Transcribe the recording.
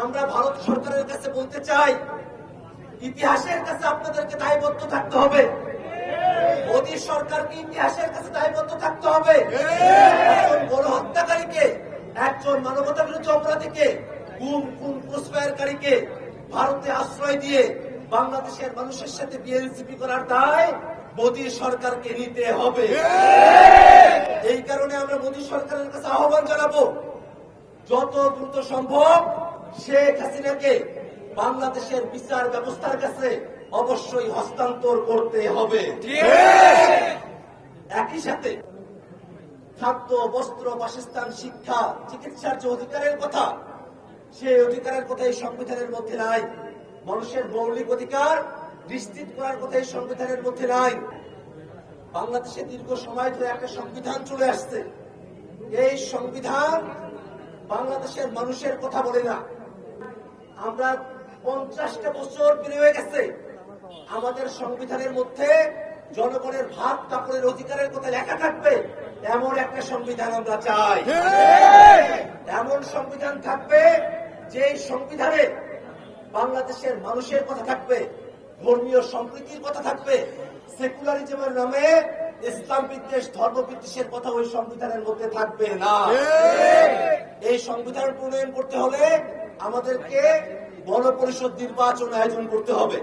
আমরা ভারত সরকারের কাছে বলতে চাই, ইতিহাসের কাছে আপনাদেরকে দায়বদ্ধ থাকতে হবে। মোদী সরকারকে ইতিহাসের কাছে দায়বদ্ধ থাকতে হবে। একজন গণহত্যাকারীকে একজন মানবতা বিরোধী অপরাধীকে, গুম, খুন ঘুষপায়ারকারীকে ভারতে আশ্রয় দিয়ে বাংলাদেশের মানুষের সাথে বিএনসিপি করার দায় মোদী সরকারকে নিতে হবে। এই কারণে আমরা মোদী সরকারের কাছে আহ্বান জানাব, যত দ্রুত সম্ভব শেখ হাসিনাকে বাংলাদেশের বিচার ব্যবস্থার কাছে অবশ্যই হস্তান্তর করতে হবে। একই সাথে খাদ্য বস্ত্র বাসস্থান শিক্ষা চিকিৎসার যে অধিকারের কথা সেই অধিকারের কথা এই সংবিধানের মধ্যে নাই। মানুষের মৌলিক অধিকার নিশ্চিত করার কথা এই সংবিধানের মধ্যে নাই। বাংলাদেশে দীর্ঘ সময় ধরে একটা সংবিধান চলে আসছে। এই সংবিধান বাংলাদেশের মানুষের কথা বলে না। আমরা পঞ্চাশটা বছর পেরিয়ে হয়ে গেছে। আমাদের সংবিধানের মধ্যে জনগণের ভাত কাপড়ের অধিকারের কথা লেখা থাকবে। এমন একটা সংবিধান আমরা চাই। এমন সংবিধান থাকবে যে সংবিধানে বাংলাদেশের মানুষের কথা থাকবে ধর্মীয় সম্প্রীতির কথা থাকবে সেকুলারিজমের নামে ইসলাম বিদ্বেষ ধর্ম বিদ্বেষের কথা ওই সংবিধানের মধ্যে থাকবে না। এই সংবিধান প্রণয়ন করতে হলে আমাদেরকে গণপরিষদ নির্বাচন আয়োজন করতে হবে।